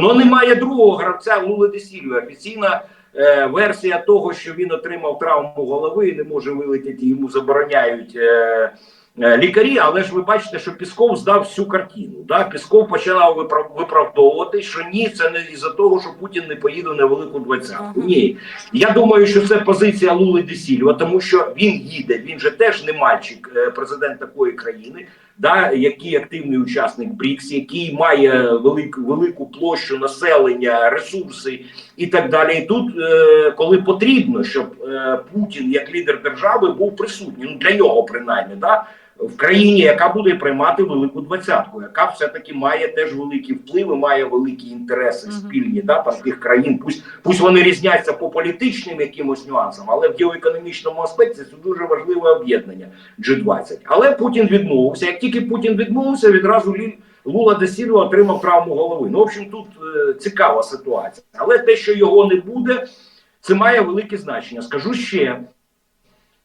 Ну немає другого гравця Лули Десілю. Офіційна е, версія того, що він отримав травму голови і не може вилетіти, йому забороняють е, е, лікарі. Але ж ви бачите, що Пісков здав всю картину. Да? Пісков почав виправ- виправдовувати, що ні, це не із-за того, що Путін не поїде на велику двадцятку. Ні, я думаю, що це позиція Лули Десільва, тому що він їде. Він же теж не мальчик, е, президент такої країни, да, який активний учасник БРІКС, який має велику велику площу населення, ресурси і так далі. І тут, е, коли потрібно, щоб е, Путін як лідер держави був присутній, ну для нього принаймні, да, в країні, яка буде приймати велику двадцятку, яка все-таки має теж великі впливи, має великі інтереси спільні да, там тих країн. Пусть пусть вони різняться по політичним якимось нюансам, але в геоекономічному аспекті це дуже важливе об'єднання G20. Але Путін відмовився. Як тільки Путін відмовився, відразу Лі- Лула де Сільва отримав травму голови. Ну, в общем, тут е, цікава ситуація. Але те, що його не буде, це має велике значення. Скажу ще.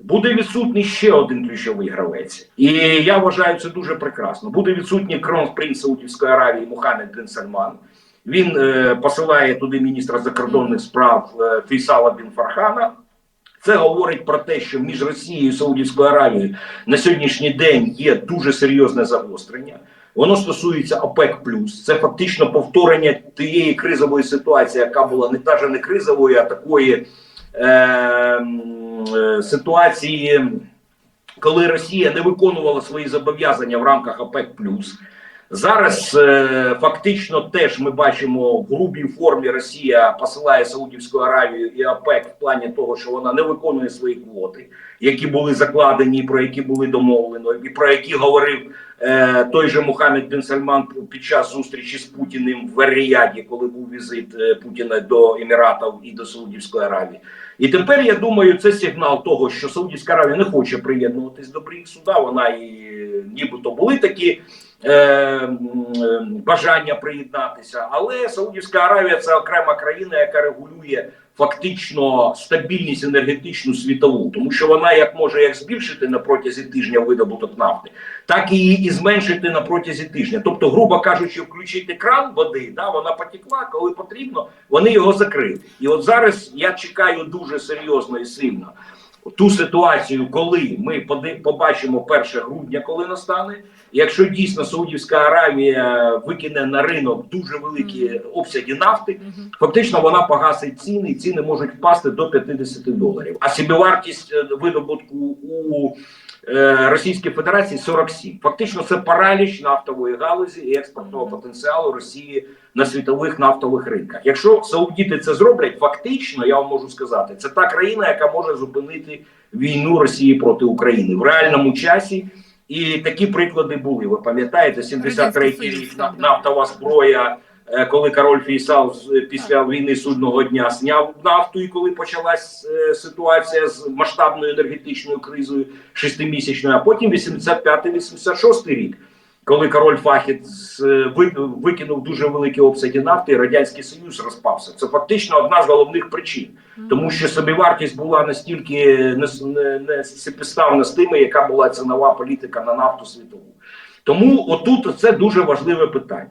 Буде відсутній ще один ключовий гравець, і я вважаю це дуже прекрасно. Буде відсутній кронпринц Саудівської Аравії Мухаммед бен Сальман. Він е, посилає туди міністра закордонних справ е, Фейсала бін Фархана. Це говорить про те, що між Росією і Саудівською Аравією на сьогоднішній день є дуже серйозне загострення. Воно стосується ОПЕК+. Це фактично повторення тієї кризової ситуації, яка була не та же не кризовою, а такої е, е, ситуації, коли Росія не виконувала свої зобов'язання в рамках ОПЕК+. Зараз е, фактично теж ми бачимо в грубій формі Росія посилає Саудівську Аравію і ОПЕК в плані того, що вона не виконує свої квоти, які були закладені, про які були домовлено, і про які говорив е, той же Мухаммед бен Сальман під час зустрічі з Путіним в Ріяді, коли був візит е, Путіна до Еміратів і до Саудівської Аравії. І тепер я думаю, це сигнал того, що Саудівська Аравія не хоче приєднуватись до БРІКСу. Да, вона і е, нібито були такі бажання приєднатися, але Саудівська Аравія це окрема країна, яка регулює фактично стабільність енергетичну світову, тому що вона як може як збільшити на протязі тижня видобуток нафти, так і її і зменшити на протязі тижня. Тобто, грубо кажучи, включити кран води, да, вона потекла, коли потрібно, вони його закрили. І от зараз я чекаю дуже серйозно і сильно ту ситуацію, коли ми побачимо 1 грудня, коли настане. Якщо дійсно Саудівська Аравія викине на ринок дуже великі обсяги нафти, фактично вона погасить ціни, і ціни можуть впасти до 50 доларів. А собівартість е, видобутку у е, Російській Федерації 47. Фактично, це параліч нафтової галузі і експортного потенціалу Росії на світових нафтових ринках. Якщо саудіти це зроблять, фактично я вам можу сказати, це та країна, яка може зупинити війну Росії проти України в реальному часі. І такі приклади були. Ви пам'ятаєте, 73-й рік нафтова зброя. Е, Коли король Фейсал з- після війни судного дня зняв нафту, і коли почалась е, ситуація з масштабною енергетичною кризою шестимісячною, а потім 85-86 рік, коли король Фахід викинув дуже великі обсяги нафти, і радянський союз розпався. Це фактично одна з головних причин, тому що собівартість була настільки не співставна з тими, яка була цінова політика на нафту світову. Тому отут це дуже важливе питання.